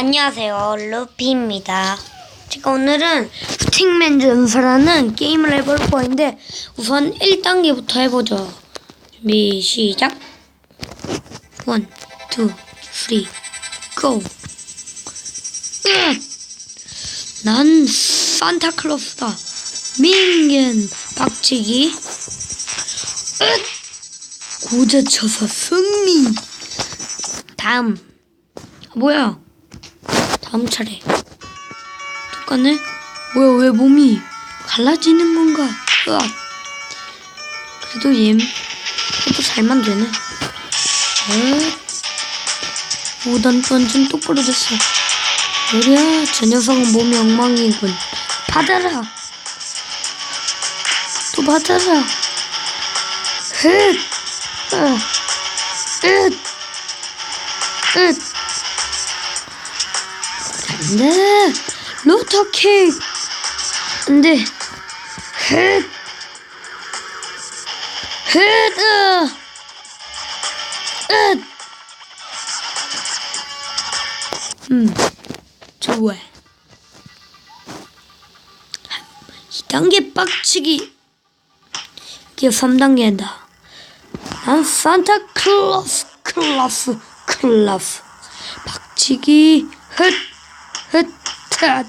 안녕하세요, 루피입니다. 제가 오늘은 스틱맨 전설하는 게임을 해볼 거인데 우선 1단계부터 해보죠. 준비 시작. 1, 2, 3, 고! 으악! 난 산타클로스다. 민겐 박치기. 으악! 고자 쳐서 승리. 다음. 뭐야? 다음 차례. 똑같네? 뭐야, 왜 몸이 갈라지는 건가? 으악. 그래도 얘, 해도 잘만 되네. 으악. 5단 던좀 똑바로 됐어. 뭐야, 저 녀석은 몸이 엉망이군. 받아라. 또 받아라. 흑! 으, 으, 으. 안 돼. 로터킥. 안 돼. 흑. 흑. 으. 으. 음. 좋아. 2단계 빡치기. 이게 3단계다. 난 산타 클로스 클라스 클라스 박치기 흩 흩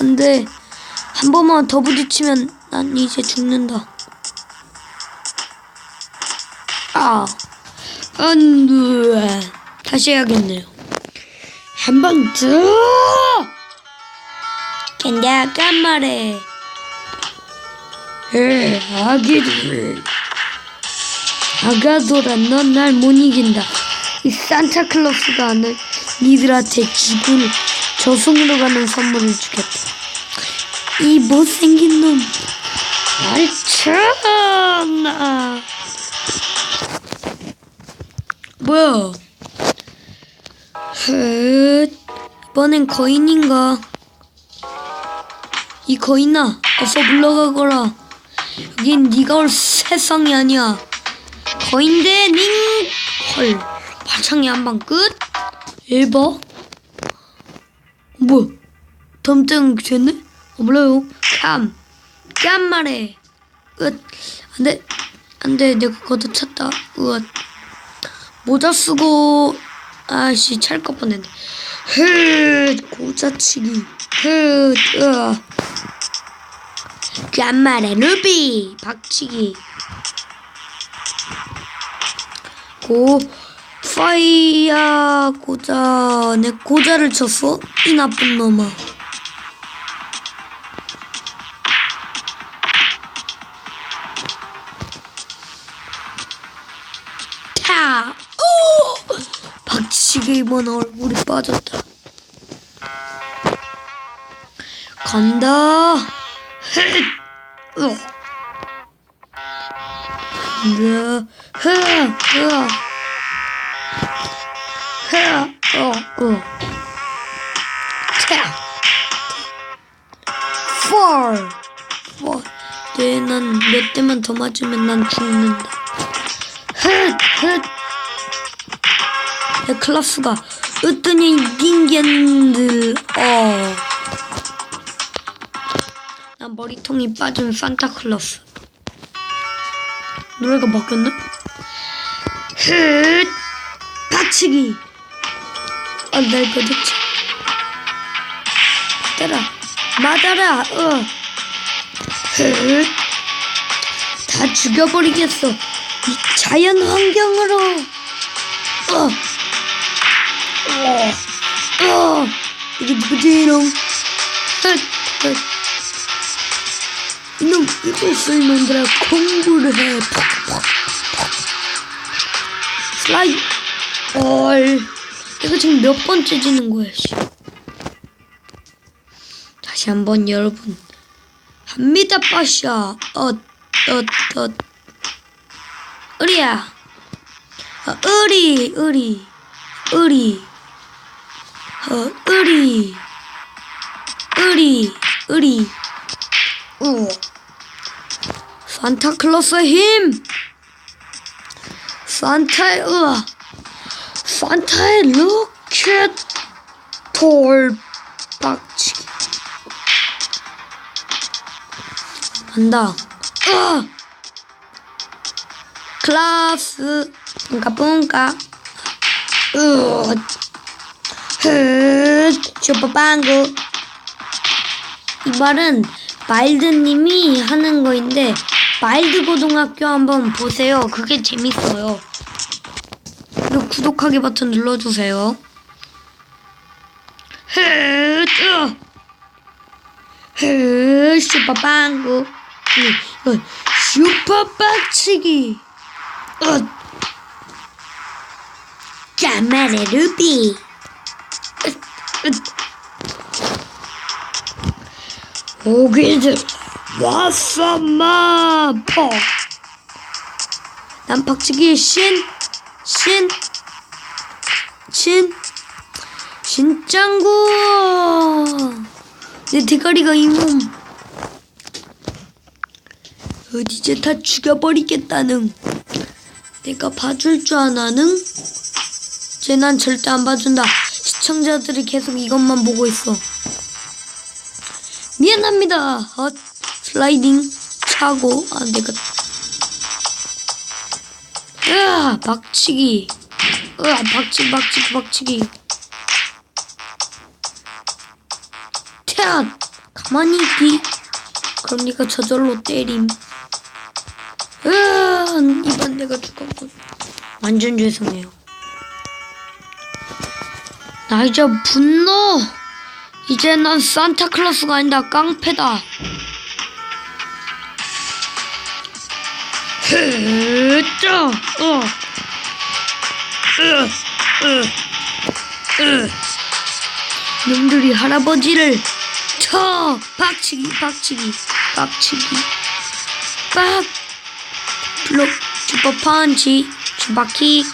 안돼. 한 번만 더 부딪히면 난 이제 죽는다. 아 안돼. 다시 해야겠네요. 한 번더! 근데 아까 말해 에 아기들 아가돌아 넌 날 못 이긴다. 이 산타클로스가 오늘 니들한테 지구를 저승으로 가는 선물을 주겠다. 이 못생긴 놈. 나를 쳐나. 뭐야? 헛 이번엔 거인인가? 이 거인아 어서 물러가거라. 여긴 네가 올 세상이 아니야. 거인대 닝! 헐 발창이 한 방 끝? 에바? 뭐야 덤땡 됐네? 어, 몰라요. 캄! 깜 말해. 끝 안돼. 안 돼. 내가 걷어 찼다. 으앗. 모자 쓰고 아씨 찰것 뻔했네. 흐 고자치기. 흐 으아 깜 말해. 루비. 박치기. 고 파이야 고자 내 고자를 쳤어 이 나쁜 놈아 타 오! 박치기 이번 얼굴이 빠졌다 간다 헷! 폴! 폴. 네, 난몇 대만 더 맞으면 난 죽는다. 흑! 흑! 내 클라스가 으뜨니 닌겐들, 어. 난 머리통이 빠진 산타클로스. 노래가 바뀌었나? 흑! 박치기! 아, 날 거뒀지. 맞아라. 어. 흑. 다 죽여버리겠어. 이 자연 환경으로. 어. 어. 어. 이게 누구지롱? 흑. 흑. 이놈 이것을 만들어 공부를 해. 슬라이. 얼. 내가 지금 몇 번째 지는 거야, 씨. 다시 한번 여러분. 합니다, 빠샤. 어, 어, 어. 으리야. 어, 으리, 으리. 으리. 어, 으리. 으리, 으리. 어. 산타클로스의 힘! 산타의 으아! 산타의 룩! 캣톨 빡치기 간다 으아! 클라스 으 흑, 슈퍼빵구. 이 말은 마일드님이 하는 거인데, 마일드 고등학교 한번 보세요. 그게 재밌어요. 그리고 구독하기 버튼 눌러주세요. 흑, 슈퍼빵구. 이, 어, 슈퍼빵치기. 어. 까마레 루비. 오기들 왔어마 퍽. 난 박치기 신, 신, 신, 신짱구. 내 대가리가 이 몸. 어디제 다 죽여버리겠다는. 내가 봐줄 줄 아나는? 쟤난 절대 안 봐준다. 시청자들이 계속 이것만 보고 있어. 미안합니다. 어, 슬라이딩 차고 아 내가 으아 박치기 으아 박치기 박치기 박치기 태안 가만히 있기 그럼 네가 저절로 때림 으아 이번 내가 죽었군 완전 죄송해요 나 이제 분노. 이제 난 산타클로스가 아니다. 깡패다. 흐짜 어. 으, 으, 으. 놈들이 할아버지를 쳐! 박치기 박치기 박치기. 빡 블록 슈퍼 펀치 슈퍼킥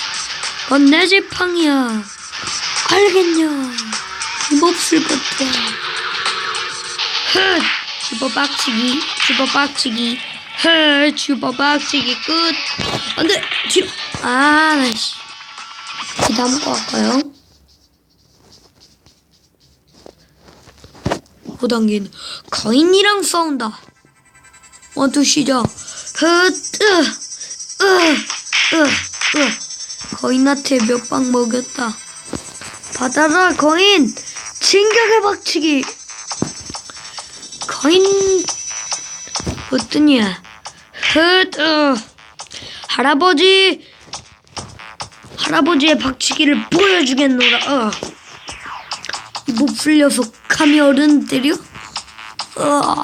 그건 내 지팡이야. 알겠냐? 힘없을 것들 헛 슈퍼 박치기 슈퍼 박치기. 헛 슈퍼 박치기 끝. 안 돼 뒤로. 아 나이씨. 이 다음 거 할까요? 5단계는 거인이랑 싸운다. 원투 시작 헛으으으으 거인한테 몇 방 먹였다 받아라 거인 진격의 박치기 거인 어떠냐 헛 할아버지 할아버지의 박치기를 보여주겠노라 어. 이목 풀려서 감히 어른 때려? 어.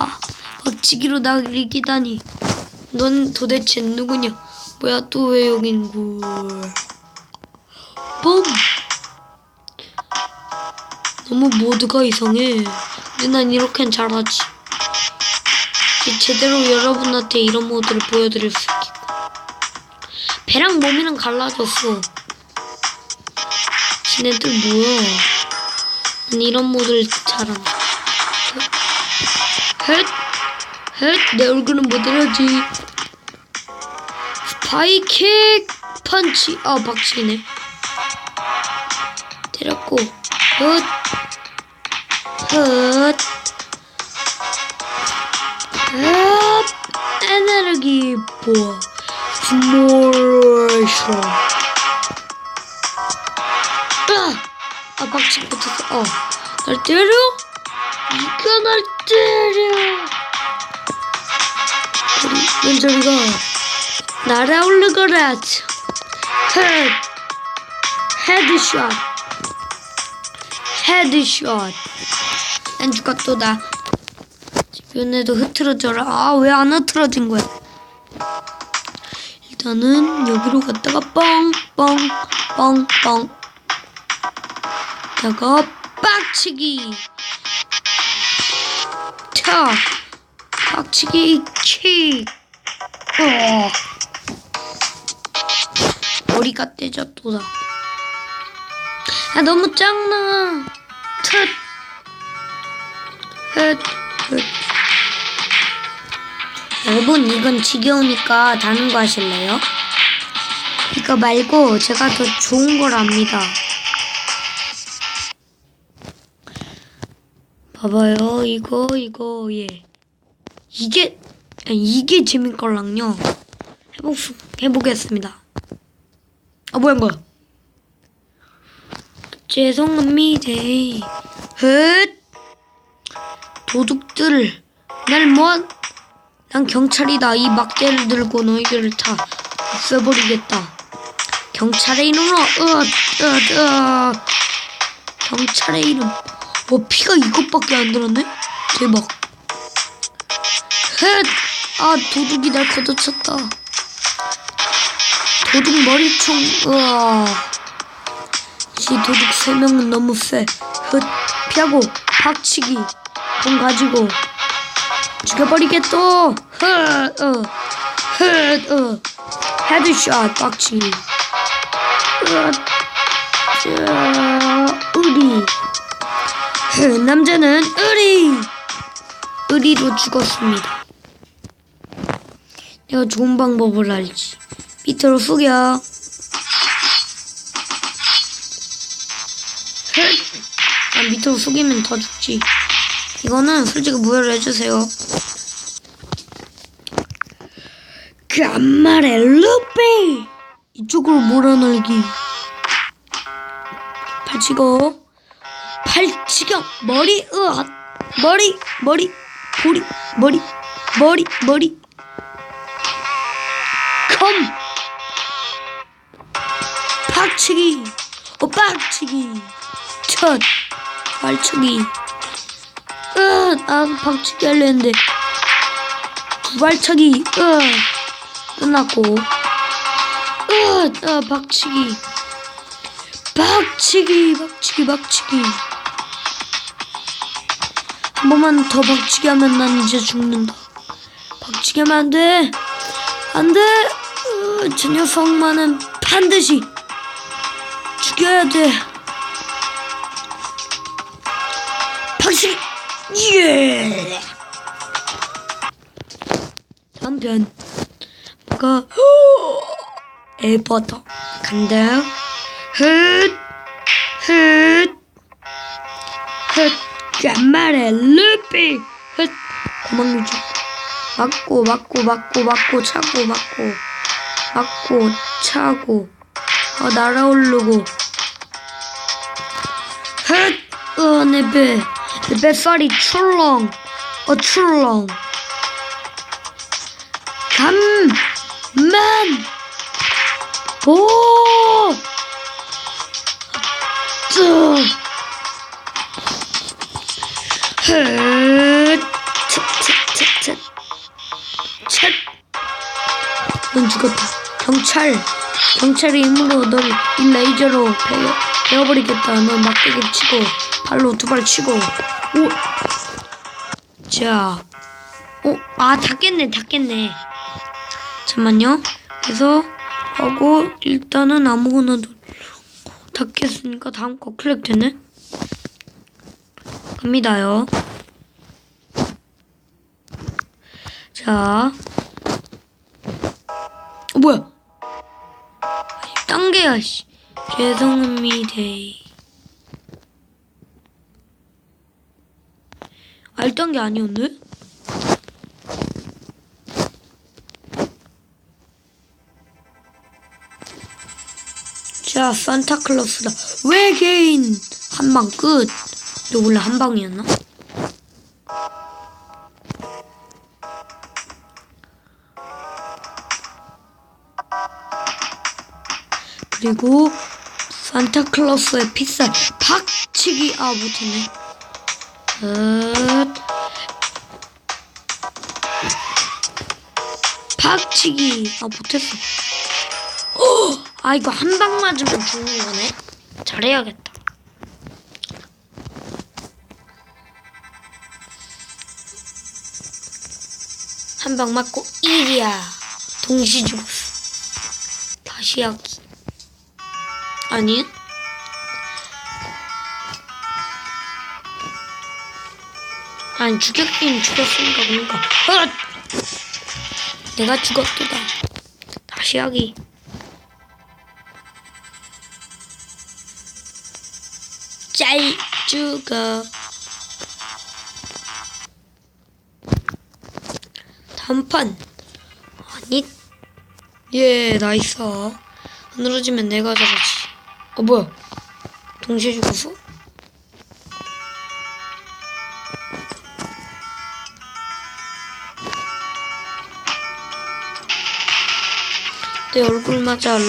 박치기로 나를 이기다니 넌 도대체 누구냐 뭐야 또 왜 여기 있는 걸 뻥 너무 모드가 이상해. 근데 난 이렇게는 잘하지. 제대로 여러분한테 이런 모드를 보여드릴 수 있겠고. 배랑 몸이랑 갈라졌어. 지네들 뭐야. 난 이런 모드를 잘한다. 헷! 헷! 내 얼굴은 못 때려지. 스파이킥! 펀치! 아, 박치네. 때렸고. 헛! 헛. 헛. 에너지 보아. 스몰레이션. 아! 아, 박치기 붙었어. 어. 날 때려? 이가 날 때려. 우리 연절이가 날아올르거라. 헤드. 헤드샷. 헤드샷. 안 죽었도다. 주변에도 흐트러져라. 아, 왜 안 흐트러진 거야? 일단은 여기로 갔다가 뻥, 뻥, 뻥, 뻥. 다가 빡치기. 차. 빡치기 킥. 어. 머리가 떼졌도다. 아 너무. 텟. 텟. 텟. 여러분 이건 지겨우니까 다른 거 하실래요? 이거 말고 제가 더 좋은 걸 압니다. 봐봐요. 이거 이거 예. 이게 아니, 이게 재밌걸랑요. 해보 해보겠습니다. 아 뭐야 뭐야. 죄송합니다. 헛 도둑들 날 뭐? 난 경찰이다. 이 막대를 들고 너희들을 다 없애버리겠다. 경찰의 이름으로 으으으 경찰의 이름. 어 피가 이것밖에 안 들었네. 대박. 헷! 아 도둑이 날 걷어찼다. 도둑 머리총. 으아. 이 도둑 세 명은 너무 세. 흩 피하고 박치기. 돈 가지고 죽여버리겠다. 흩 어. 흩 어. 헤드샷 박치기. 우리. 흐, 남자는 의리. 의리로 죽었습니다. 내가 좋은 방법을 알지. 밑으로 숙여. 아, 밑으로 숙이면 더 죽지. 이거는 솔직히 무효를 해주세요. 그 앞말에 루피! 이쪽으로 몰아넣기. 팔치고. 팔치경. 머리, 으앗. 머리, 머리, 보리, 머리, 머리, 머리. 박치기. 어, 박치기. 첫. 발치기. 으, 아, 박치기 하려 했는데. 두 발차기. 으, 끝났고. 으, 아, 박치기. 박치기, 박치기, 박치기. 한 번만 더 박치기 하면 난 이제 죽는다. 박치기 하면 안 돼. 안 돼. 으, 저 녀석만은 반드시 죽여야 돼. 박치기. 예. 다음 편. 뭐가 에버터 간다. 훗, 훗, 훗. 간만에 루피. 훗. 도망쳐. 맞고 맞고 맞고 맞고 차고 맞고 맞고 차고 어 날아오르고 출렁. 어, 출렁. 감, 만, 오, 쯔, 헷, 쳇, 쳇, 쳇, 쳇, 쳇. 넌 죽었다. 경찰, 경찰의 힘으로 널 이 레이저로 베어, 베어버리겠다. 넌 막대기 치고, 발로 두 발 치고, 오. 자, 어, 아, 닫겠네, 닫겠네. 잠만요. 그래서 하고 일단은 아무거나 닫겠으니까 다음 거 클릭 되네. 갑니다요. 자, 어, 뭐야? 딴 게야, 씨. 죄송합니다. 알던 게 아니었네? 자, 산타클로스다. 외계인! 한 방 끝. 근데 원래 한 방이었나? 그리고 산타클로스의 핏살 박치기 아 못했네. 어... 박치기 아 못했어. 어! 아 이거 한 방 맞으면 죽는 거네. 잘해야겠다. 한 방 맞고 1이야. 동시 죽었어. 다시 하기. 아니? 아니 죽였긴 죽었으니까 그러니까. 어! 내가 죽었다. 다시 하기. 잘 죽어. 단판. 아니? 예 나이스. 안 늘어지면 내가 잡았지. 어 뭐야? 동시에 죽었어? 내 얼굴 맞아 로,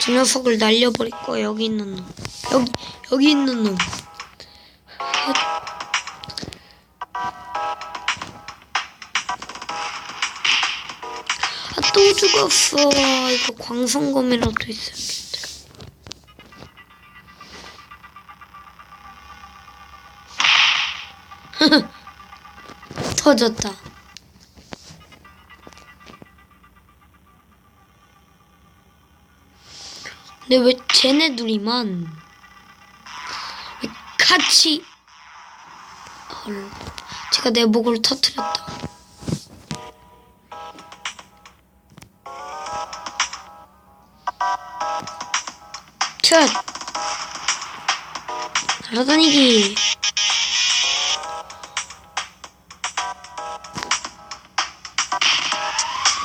저 녀석을 날려버릴 거야 여기 있는 놈 여기 여기 있는 놈 아, 또 죽었어. 이거 광선검이라도 있어야겠다. 터졌다. 근데 왜 쟤네 둘이만 왜 같이 헐 제가 내 목을 터뜨렸다. 첫 날아다니기.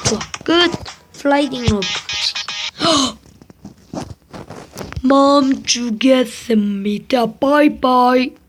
좋아 끝. 슬라이딩으로 멈 추겠습니다 바이바이